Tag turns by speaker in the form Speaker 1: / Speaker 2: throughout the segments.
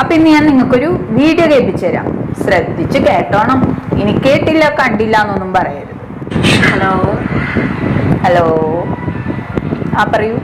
Speaker 1: അപ്പൊ ഇന്ന് ഞാൻ നിങ്ങൾക്കൊരു വീഡിയോ കേൾപ്പിച്ചു തരാം. ശ്രദ്ധിച്ച് കേട്ടോണം. ഇനി കേട്ടില്ല കണ്ടില്ല എന്നൊന്നും പറയരുത്.
Speaker 2: ഹലോ
Speaker 1: ഹലോ ആ പറയൂ.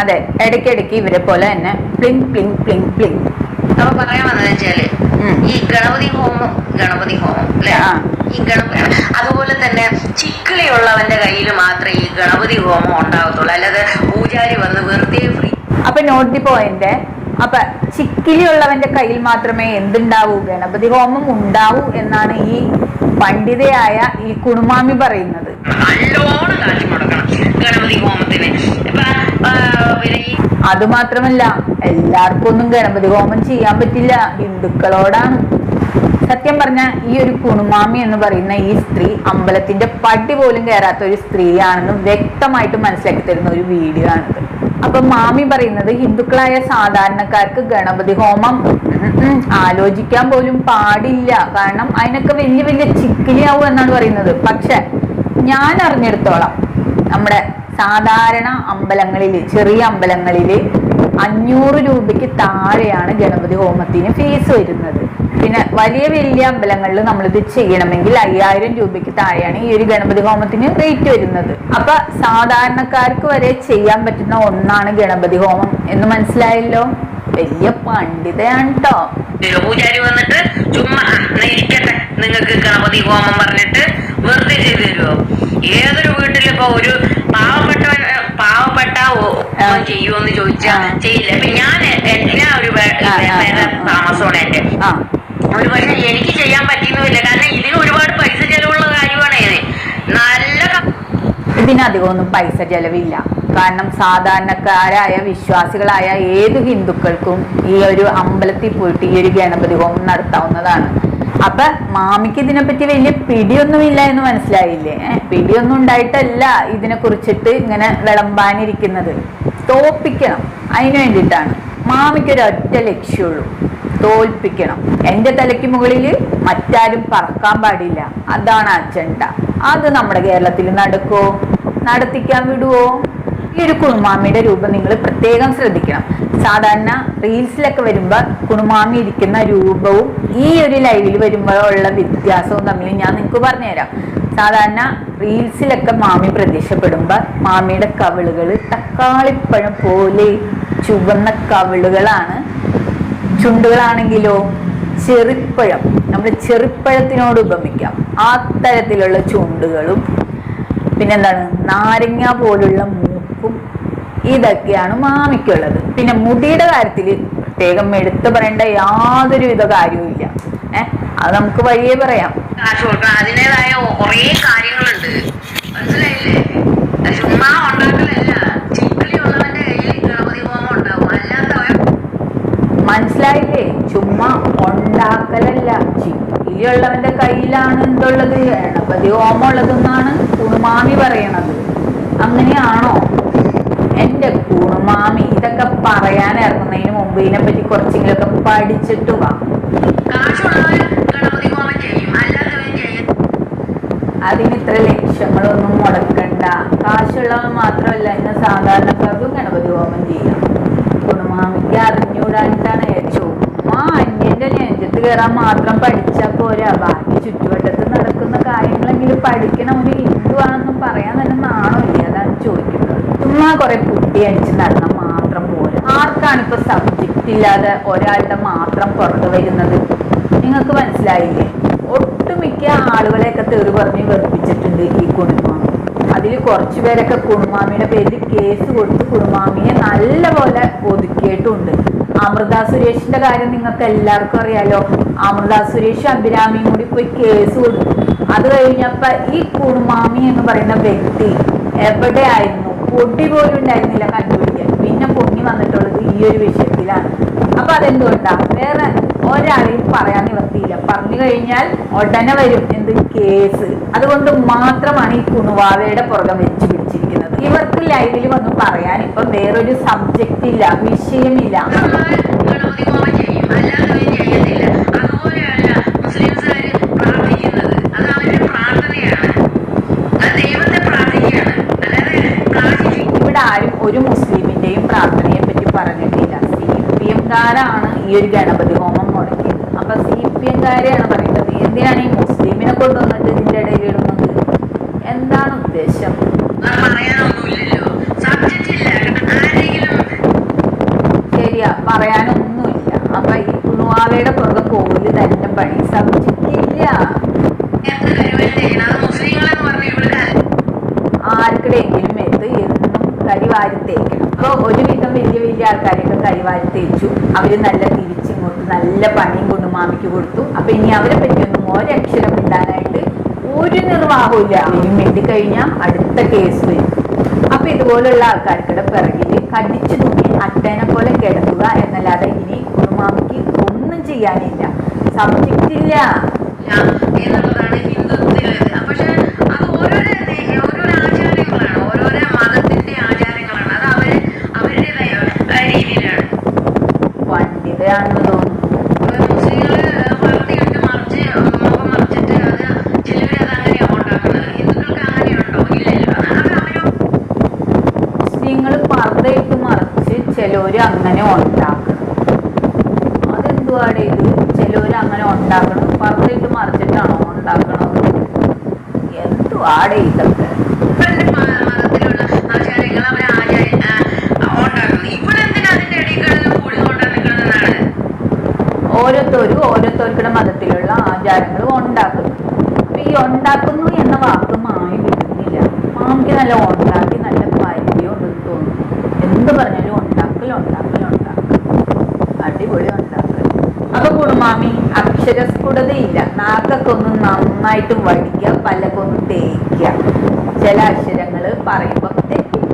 Speaker 1: അതെ ഇടയ്ക്കിടയ്ക്ക് ഇവരെ പോലെ തന്നെ പ്ലിങ് പ്ലിങ് പ്ലിങ് പ്ലിങ്
Speaker 2: അപ്പൊ പറയാൻ വന്നതെന്ന്
Speaker 1: വെച്ചാൽ.
Speaker 2: ഈ ഗണപതി ഹോമം ഗണപതി ഹോമം അല്ലെ. ഈ ഗണപതി അതുപോലെ തന്നെ ചിക്കിളിയുള്ളവന്റെ കയ്യിൽ മാത്രമേ ഈ ഗണപതി ഹോമം ഉണ്ടാകത്തുള്ളൂ. അല്ലാതെ പൂജാരി വന്ന് വെറുതെ ഫ്രീ
Speaker 1: അപ്പൊ നോട്ട് ദി പോയിന്റ് അപ്പൊ ചിക്കിലിയുള്ളവന്റെ കയ്യിൽ മാത്രമേ എന്തുണ്ടാവൂ? ഗണപതി ഹോമം ഉണ്ടാവൂ എന്നാണ് ഈ പണ്ഡിതയായ ഈ കുണുമാമി പറയുന്നത്.
Speaker 2: നല്ലോണം കാശ് മുടക്കണം. ഗണപതി ഹോമത്തിന്. ഇപ്പൊ ആ, പിന്നെ ഈ
Speaker 1: അതുമാത്രമല്ല എല്ലാവർക്കും ഒന്നും ഗണപതി ഹോമം ചെയ്യാൻ പറ്റില്ല. ഹിന്ദുക്കളോടാണ്. സത്യം പറഞ്ഞ ഈ ഒരു കുണുമാമി എന്ന് പറയുന്ന ഈ സ്ത്രീ അമ്പലത്തിന്റെ പടി പോലും കയറാത്ത ഒരു സ്ത്രീയാണെന്നും വ്യക്തമായിട്ട് മനസ്സിലാക്കി തരുന്ന ഒരു വീഡിയോ ആണിത്. അപ്പൊ മാമി പറയുന്നത് ഹിന്ദുക്കളായ സാധാരണക്കാർക്ക് ഗണപതി ഹോമം ആലോചിക്കാൻ പോലും പാടില്ല. കാരണം അതിനൊക്കെ വലിയ വലിയ ചിക്കിലിയാവും എന്നാണ് പറയുന്നത്. പക്ഷെ ഞാൻ അറിഞ്ഞെടുത്തോളാം നമ്മുടെ സാധാരണ അമ്പലങ്ങളിൽ ചെറിയ അമ്പലങ്ങളിൽ അഞ്ഞൂറ് രൂപയ്ക്ക് താഴെയാണ് ഗണപതി ഹോമത്തിന് ഫീസ് വരുന്നത്. പിന്നെ വലിയ വലിയ അമ്പലങ്ങളിൽ നമ്മളിത് ചെയ്യണമെങ്കിൽ അയ്യായിരം രൂപയ്ക്ക് താഴെയാണ് ഈ ഒരു ഗണപതി ഹോമത്തിന് റേറ്റ് വരുന്നത്. അപ്പൊ സാധാരണക്കാർക്ക് വരെ ചെയ്യാൻ പറ്റുന്ന ഒന്നാണ് ഗണപതി ഹോമം എന്ന് മനസ്സിലായല്ലോ? വലിയ പണ്ഡിതയാണ് കേട്ടോ
Speaker 2: പൂജാരി വന്നിട്ട് ചുമ്മാ "ആ, എന്നാ ഇരിക്കട്ടെ നിങ്ങൾക്ക് ഗണപതി ഹോമം പറഞ്ഞിട്ട് വെറുതെ ചെയ്തു തരുമോ ഏതൊരു വീട്ടിലിപ്പോ ഒരു പാവപ്പെട്ട പാവപ്പെട്ട. ചെയ്യുമെന്ന് ചോദിച്ചാ. ചെയ്യില്ല. ഇപ്പൊ ഞാൻ എന്റെ ഒരു. താമസമാണ് എന്റെ ഒരു പക്ഷെ എനിക്ക് ചെയ്യാൻ പറ്റിയെന്നില്ല കാരണം ഇതിന് ഒരുപാട് പൈസ ചെലവുള്ള കാര്യമാണ്. ഇത് നല്ല ഇതിനധികം
Speaker 1: ഒന്നും പൈസ ചെലവില്ല. കാരണം സാധാരണക്കാരായ വിശ്വാസികളായ ഏത് ഹിന്ദുക്കൾക്കും ഈ ഒരു അമ്പലത്തിൽ പോയിട്ട് ഈ ഒരു ഗണപതി ഹോമം നടത്താവുന്നതാണ്. അപ്പൊ മാമിക്ക് ഇതിനെപ്പറ്റി വലിയ പിടിയൊന്നുമില്ല എന്ന് മനസ്സിലായില്ലേ? പിടിയൊന്നും ഉണ്ടായിട്ടല്ല ഇതിനെ കുറിച്ചിട്ട് ഇങ്ങനെ വിളമ്പാനിരിക്കുന്നത്. തോപ്പിക്കണം അതിനു വേണ്ടിയിട്ടാണ്. മാമിക്ക് ഒരു ഒറ്റ ലക്ഷ്യമുള്ളൂ തോൽപ്പിക്കണം. എന്റെ തലയ്ക്ക് മുകളിൽ മറ്റാരും പറക്കാൻ പാടില്ല. അതാണ് അജണ്ട. അത് നമ്മുടെ കേരളത്തിൽ നടക്കുവോ? നടത്തിക്കാൻ വിടുവോ? ഈ ഒരു കുണുമാമിയുടെ രൂപം നിങ്ങൾ പ്രത്യേകം ശ്രദ്ധിക്കണം. സാധാരണ റീൽസിലൊക്കെ വരുമ്പോൾ കുണുമാമി ഇരിക്കുന്ന രൂപവും ഈ ഒരു ലൈവിൽ വരുമ്പോഴുള്ള വ്യത്യാസവും തമ്മിൽ ഞാൻ നിങ്ങൾക്ക് പറഞ്ഞുതരാം. സാധാരണ റീൽസിലൊക്കെ മാമി പ്രത്യക്ഷപ്പെടുമ്പോൾ മാമിയുടെ കവിളുകൾ തക്കാളിപ്പഴം പോലെ ചുവന്ന കവിളുകളാണ്. ചുണ്ടുകളാണെങ്കിലോ ചെറുപ്പഴം. നമ്മൾ ചെറുപ്പഴത്തിനോട് ഉപമിക്കാം. ആ തരത്തിലുള്ള ചുണ്ടുകളും പിന്നെന്താണ്? നാരങ്ങ പോലുള്ള മൂക്കും ഇതൊക്കെയാണ് മാമിക്കുള്ളത്. പിന്നെ മുടിയുടെ കാര്യത്തിൽ പ്രത്യേകം എടുത്തു പറയേണ്ട യാതൊരുവിധ കാര്യവും ഇല്ല. ഏഹ് അത് നമുക്ക് വഴിയേ പറയാം.
Speaker 2: അതിന്റെതായ കുറേ കാര്യങ്ങളുണ്ട്. മനസ്സിലായില്ലേ? ചുമ്മാ ഉണ്ടാക്കലല്ല. ചിക്കിളി ഉള്ളവന്റെ കയ്യിൽ ഗണപതി ഹോമം ഉണ്ടാവും. അല്ലാത്തവൻ
Speaker 1: മനസ്സിലായില്ലേ? ചുമ്മാ ഉണ്ടാക്കലല്ല. ചിക്കിലിയുള്ളവന്റെ കയ്യിലാണ് എന്തുള്ളത്? ഗണപതി ഹോമം ഉള്ളതെന്നാണ് കുണുമാമി പറയണത്. അങ്ങനെയാണോ? എന്റെ കുണുമാമി ഇതൊക്കെ പറയാൻ ഇറങ്ങുന്നതിന് മുമ്പ് ഇതിനെപ്പറ്റി കുറച്ചെങ്കിലൊക്കെ പഠിച്ചിട്ട് വാ. അതിന് ഇത്ര ലക്ഷ്യങ്ങളൊന്നും മുടക്കണ്ട. കാശുള്ളവൻ മാത്രമല്ല ഇന്ന് സാധാരണക്കാർക്കും ഗണപതി ഹോമം ചെയ്യാം. കുണുമാമിക്ക് അറിഞ്ഞുകൂടാനിട്ടാണ് ആ അന്യന്റെ നെഞ്ചത്ത് കയറാൻ മാത്രം പഠിച്ചാൽ പോരാ. ബാക്കി ചുറ്റുവട്ടത്ത് നടക്കുന്ന കാര്യങ്ങളെങ്കിലും പഠിക്കണം. ഒരു ഹിന്ദു ആണെന്നും പറയാൻ തന്നെ നാണോ ഇല്ല അതാണ് ചോദിക്കുന്നത് ചുമ്മാ കുറെ കുട്ടി അടിച്ച് നടന്നാൽ മാത്രം പോരാ. ആർക്കാണ് ഇപ്പൊ സബ്ജക്റ്റ് ഇല്ലാതെ ഒരാളുടെ മാത്രം പുറത്തു വരുന്നത്? നിങ്ങൾക്ക് മനസ്സിലായില്ലേ? ഒട്ടുമിക്ക ആളുകളെയൊക്കെ തെറി പറഞ്ഞ് വെറുപ്പിച്ചിട്ടുണ്ട് ഈ കുടുംബം. അതിൽ കുറച്ചു പേരൊക്കെ കുടുംബാമിയുടെ പേരിൽ കേസ് കൊടുത്ത് കുടുംബാമിയെ നല്ലപോലെ ഒതുക്കിയിട്ടുണ്ട്. അമൃത സുരേഷിന്റെ കാര്യം നിങ്ങൾക്ക് എല്ലാവർക്കും അറിയാലോ. അമൃത സുരേഷ് അഭിരാമിയും കൂടി പോയി കേസ് കൊടുത്തു. അത് കഴിഞ്ഞപ്പോ ഈ കുടുംബാമി എന്ന് പറയുന്ന വ്യക്തി എവിടെയായിരുന്നു? പൊടി പോലും ഉണ്ടായിരുന്നില്ല കണ്ടുപിടിക്കാൻ. പിന്നെ പൊങ്ങി വന്നിട്ടുള്ളത് ഈ ഒരു വിഷയത്തിലാണ്. അപ്പൊ അതെന്തുകൊണ്ടാ? വേറെ ഒരാളെയും പറയാൻ നിവർത്തിയില്ല പറഞ്ഞു കഴിഞ്ഞാൽ ഉടനെ വരും. എന്ത്? കേസ്. അതുകൊണ്ട് മാത്രമാണ് ഈ കുണുവാവയുടെ പുറകെ വെച്ച് പിടിച്ചിരിക്കുന്നത്. ഇവർക്ക് ലൈവിൽ വന്ന് പറയാൻ ഇപ്പൊ വേറൊരു സബ്ജക്റ്റ് ഇല്ല വിഷയമില്ല. ഒരു മുസ്ലിമിന്റെയും പ്രാർത്ഥനയെ പറ്റി പറഞ്ഞിട്ടില്ല. സി പി എംകാരാണ് ഈ ഒരു ഗണപതി ഹോമം മുടക്കിയത്. അപ്പൊ സി പി എംകാരെയാണ് പറയുന്നത് എന്തിനാണ് ഈ മുസ്ലിമിനെ കൊണ്ടുവന്നിട്ട് ഇതിന്റെ ഇടയിൽ ഇടുന്നത്? എന്താണ് ഉദ്ദേശം?
Speaker 2: സബ്ജക്റ്റ് ഇല്ല
Speaker 1: ശരിയാ പറയാനൊന്നുമില്ല. അപ്പൊ ഈ പുണുവാവയുടെ പുറകെ പോലും തന്നെ പണി. സബ്ജക്റ്റില്ല.
Speaker 2: എന്ത്
Speaker 1: കരിവാരി തേക്കണം അപ്പൊ ഒരുവിധം വലിയ വലിയ ആൾക്കാരൊക്കെ കരിവാരി തേച്ചു അവർ നല്ല തിരിച്ചിങ്ങോട്ട് നല്ല പണിയും കൊണ്ട് മാമിക്ക് കൊടുത്തു. അപ്പൊ ഇനി അവരെ പറ്റിയൊന്നും ഒരക്ഷരം ഇടാനായിട്ട് ഒരു നിർവാഹമില്ല മിണ്ടിക്കഴിഞ്ഞാൽ അടുത്ത കേസ് വരും. അപ്പൊ ഇതുപോലുള്ള ആൾക്കാർക്കിടെ പിറകിൽ കടിച്ചു തൂങ്ങി അട്ടേനെ പോലെ കിടക്കുക എന്നല്ലാതെ ഇനി കുടുംബാമിക്ക് ഒന്നും ചെയ്യാനില്ല. സബ്ജക്റ്റ് ഇല്ല
Speaker 2: എന്നുള്ളതാണ് ഹിന്ദുത്വത്തിലേത്
Speaker 1: അങ്ങനെ ഉണ്ടാക്കണം. അതെന്തുവാടെ ഇത്? ചിലവര് അങ്ങനെ ഉണ്ടാക്കണം. പറഞ്ഞിട്ട് മറിച്ചിട്ടാണോ ഉണ്ടാക്കണം എന്തുവാടെ ഇതൊക്കെ? ഓരോരുത്തരും ഓരോരുത്തർക്കുടെ മതത്തിലുള്ള ആചാരങ്ങളും ഉണ്ടാക്കുന്നു അപ്പൊ ഈ ഉണ്ടാക്കുന്നു എന്ന വാക്ക് അക്ഷരസ്ഫുടതയില്ല. നാക്കൊക്കെ ഒന്ന് നന്നായിട്ട് വടിക്കുക പല്ലക്കൊന്ന് തേക്കുക ചില അക്ഷരങ്ങൾ പറയുമ്പോൾ തെറ്റും.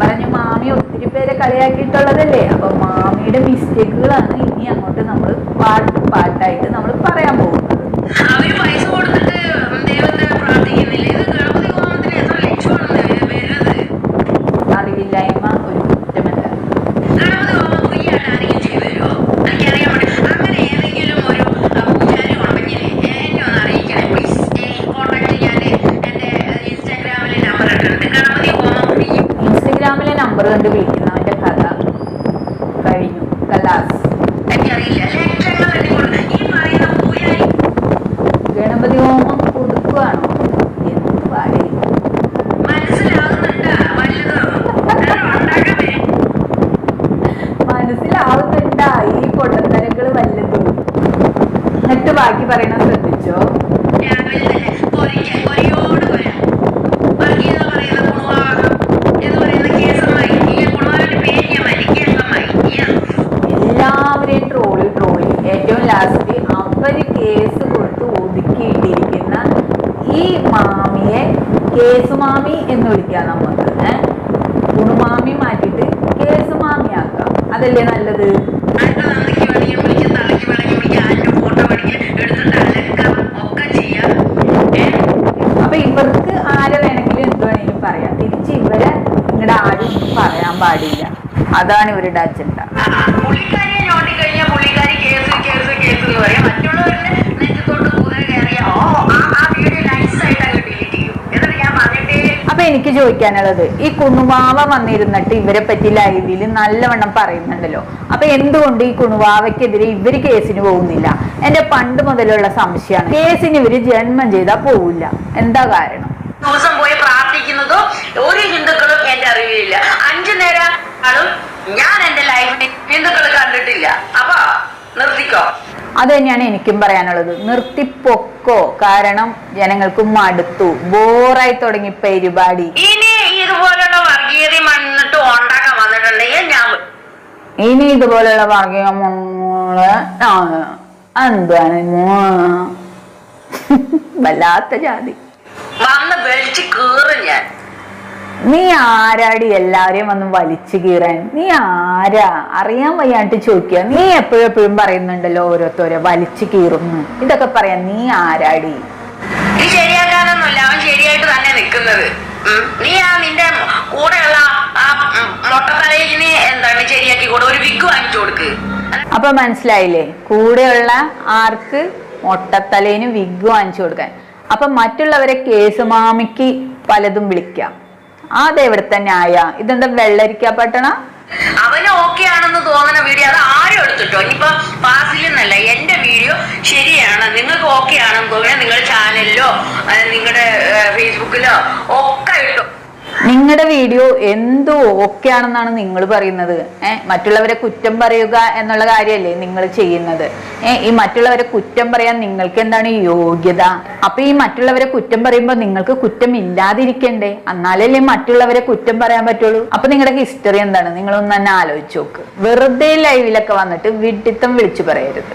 Speaker 1: പറഞ്ഞു മാമി ഒത്തിരി പേരെ കളിയാക്കിയിട്ടുള്ളതല്ലേ? അപ്പൊ മാമിയുടെ മിസ്റ്റേക്കുകളാണ് ഇനി അങ്ങോട്ട് നമ്മൾ പാട്ട് പാട്ടായിട്ട് നമ്മൾ പറയാൻ പോകുന്നത്.
Speaker 2: പ്രാർത്ഥിക്കുന്നില്ല? ഇത് ഗണപതി ഹോമത്തിന് എത്ര ലക്ഷമാണ് വരുന്നത്
Speaker 1: അറിവില്ലായ്മ ഒരു കുറ്റമല്ല
Speaker 2: ഗണപതി ഹോമം ഫ്രീ ആയിട്ട് ആരെങ്കിലും ചെയ്തു തരുമോ എനിക്കറിയാൻ വേണ്ടി അങ്ങനെ ഏതെങ്കിലും ഒരു ആ, പൂജാരി ഉണ്ടെങ്കിൽ എന്നെ ഒന്ന് അറിയിക്കണേ പ്ലീസ് കോൺടാക്ട് ഞാൻ എന്റെ ഇൻസ്റ്റാഗ്രാമിൽ നമ്പർ ഇട്ടിട്ടുണ്ട് ഗണപതി ഹോമം ഫ്രീ
Speaker 1: ഇൻസ്റ്റഗ്രാമിലെ നമ്പർ കണ്ട് വിളിക്കുന്നവന്റെ കഥ കഴിഞ്ഞു കലാസ്
Speaker 2: എനിക്കറിയില്ല ലക്ഷങ്ങൾ എണ്ണി കൊടുത്ത് ഈ പറയുന്ന പൂജാരി
Speaker 1: ഗണപതി ഹോമം കൊടുക്കുകയാണോ എന്ത് പാടി
Speaker 2: മനസ്സിലാകുന്നുണ്ടാ വല്ലതും ഉണ്ടാക്കണേ
Speaker 1: മനസ്സിലാവുന്നുണ്ടാ ഈ പൊട്ടത്തരങ്ങൾ വല്ലതും എന്നിട്ട് ബാക്കി പറയണ ശ്രദ്ധിച്ചോ
Speaker 2: രാവിലെ തന്നെ പൊരിക്കാൻ പൊരിയോട് പൊര വർഗീയത പറയുന്ന ഗുണവാദം എന്ന് പറയുന്ന കേസമായി ഈ ഗുണവാദന്റെ പേര് ഞാൻ പറയണം ശ്രദ്ധിച്ചോ?
Speaker 1: എല്ലാവരെയും ട്രോളി ട്രോളി ഏറ്റവും ലാസ്റ്റ് അവർ കേസ് കൊടുത്ത് ഒതുക്കിയിട്ടിരിക്കുന്ന ഈ മാമിയെ കേസ് മാമി എന്ന് വിളിക്കാം നമുക്ക് ഏഹ് കുണുമാമി മാറ്റിയിട്ട് കേസ് മാമിയാക്കാം. അതല്ലേ നല്ലത്
Speaker 2: അടുത്ത തന്തയ്ക്ക് വേണമെങ്കിൽ വിളിച്ച് തള്ളയ്ക്ക് വേണമെങ്കിൽ വിളിച്ച് ആരുടെ ഫോട്ടോ വേണമെങ്കിൽ എടുത്തിട്ട് അലക്കാം ഒക്കെ ചെയ്യാം ഏ?
Speaker 1: അപ്പൊ ഇവർക്ക് ആരെ വേണമെങ്കിലും എന്ത് വേണമെങ്കിലും പറയാം തിരിച്ച് ഇവരെ നിങ്ങളുടെ ആരും ഒന്നും പറയാൻ പാടില്ല അതാണ് ഇവരുടെ അജണ്ട
Speaker 2: ആ, പുള്ളിക്കാരിയെ ഞോണ്ടി കഴിഞ്ഞാൽ പുള്ളിക്കാരി കേസ് കേസ് കേസ് എന്ന് പറയും മറ്റുള്ളവരുടെ നെഞ്ചത്തോട്ട് കുതിര കയറിയ ഓ ആ ആ വീഡിയോ നൈസായിട്ട് അങ്ങ് ഡിലീറ്റ് ചെയ്യും എന്നിട്ട് ഇവരുടെ അജണ്ട.
Speaker 1: അപ്പൊ എനിക്ക് ചോദിക്കാനുള്ളത് ഈ കുണുവാവ വന്നിരുന്നിട്ട് ഇവരെ പറ്റി ലൈവിൽ നല്ലവണ്ണം പറയുന്നുണ്ടല്ലോ. അപ്പൊ എന്തുകൊണ്ട് ഈ കുണുവാവയ്ക്കെതിരെ ഇവർ കേസിന് പോകുന്നില്ല? എന്റെ പണ്ട് മുതലുള്ള സംശയമാണ്. കേസിന് ഇവർ ജന്മം ചെയ്താൽ പോവില്ല. എന്താ കാരണം?
Speaker 2: ദിവസം പോയി പ്രാർത്ഥിക്കുന്നതോ ഒരു ഹിന്ദുക്കളും എന്റെ അറിവിലില്ല. അഞ്ചു നേരം ആളും ഞാൻ എന്റെ ലൈഫിൽ ഹിന്ദുക്കൾ കണ്ടിട്ടില്ല. അപ്പൊ നിർത്തിക്കോ.
Speaker 1: അത് തന്നെയാണ് എനിക്കും പറയാനുള്ളത്. നിർത്തിപ്പൊക്കോ. കാരണം ജനങ്ങൾക്ക് മടുത്തു. ബോറായി തുടങ്ങി പരിപാടി.
Speaker 2: ഇനി ഇതുപോലുള്ള വർഗീയത വന്നിട്ട് ഉണ്ടാക്കാൻ വന്നിട്ടുണ്ടെങ്കിൽ ഞാൻ
Speaker 1: ഇനി ഇതുപോലുള്ള വർഗീയമങ്ങൾ എന്താണ് വല്ലാത്ത ജാതി.
Speaker 2: വന്ന് വെളിച്ച് കീറും ഞാൻ.
Speaker 1: നീ ആരാടി എല്ലാവരെയും വന്ന് വലിച്ചു കീറാൻ? നീ ആരാ? അറിയാൻ വയ്യാണ്ട് ചോദിക്കുക. നീ എപ്പോഴും എപ്പോഴും പറയുന്നുണ്ടല്ലോ ഓരോരുത്തരെ വലിച്ചു കീറുന്നു. ഇതൊക്കെ പറയാൻ നീ ആരാടി?
Speaker 2: നീ ശരിയാക്കാനൊന്നുമില്ല. അവൻ ശരിയായിട്ട് തന്നെ നിൽക്കുന്നത്. നീ ആ നിന്റെ കൂടെയുള്ള ആ മൊട്ടത്തലയിന് എന്താണ് ശരിയാക്കി കൂടെ. ഒരു വിഗ് വാങ്ങിച്ചു കൊടുക്ക്.
Speaker 1: അപ്പൊ മനസ്സിലായില്ലേ? കൂടെയുള്ള ആർക്ക് മൊട്ടത്തലേന് വിഗ് വാങ്ങിച്ചു കൊടുക്കാൻ. അപ്പൊ മറ്റുള്ളവരെ കേസുമാമിക്ക് പലതും വിളിക്കാം. അതെവിടെ തന്നെ ആയ. ഇതെന്താ വെള്ളരിക്ക പട്ടണ?
Speaker 2: അവന് ഓക്കെ ആണെന്ന് തോന്നുന്ന വീഡിയോ അത് ആരും എടുത്തിട്ടോ? ഇനിയിപ്പൊ പാസിലെന്നല്ല എന്റെ വീഡിയോ ശരിയാണ്. നിങ്ങൾക്ക് ഓക്കെ ആണെന്ന് തോന്നിയാൽ നിങ്ങളുടെ ചാനലിലോ നിങ്ങളുടെ ഫേസ്ബുക്കിലോ ഒക്കെ ഇട്ടു.
Speaker 1: നിങ്ങളുടെ വീഡിയോ എന്തോ ഓക്കെ ആണെന്നാണ് നിങ്ങൾ പറയുന്നത്. ഏഹ് മറ്റുള്ളവരെ കുറ്റം പറയുക എന്നുള്ള കാര്യമല്ലേ നിങ്ങൾ ചെയ്യുന്നത്. ഏഹ് ഈ മറ്റുള്ളവരെ കുറ്റം പറയാൻ നിങ്ങൾക്ക് എന്താണ് യോഗ്യത? അപ്പൊ ഈ മറ്റുള്ളവരെ കുറ്റം പറയുമ്പോൾ നിങ്ങൾക്ക് കുറ്റം ഇല്ലാതിരിക്കണ്ടേ? എന്നാലല്ലേ മറ്റുള്ളവരെ കുറ്റം പറയാൻ പറ്റുള്ളൂ? അപ്പൊ നിങ്ങളുടെ ഹിസ്റ്ററി എന്താണ്? നിങ്ങളൊന്ന് തന്നെ ആലോചിച്ച് നോക്ക്. വെറുതെ ലൈവിലൊക്കെ വന്നിട്ട് വിഡിത്തം വിളിച്ചു പറയരുത്.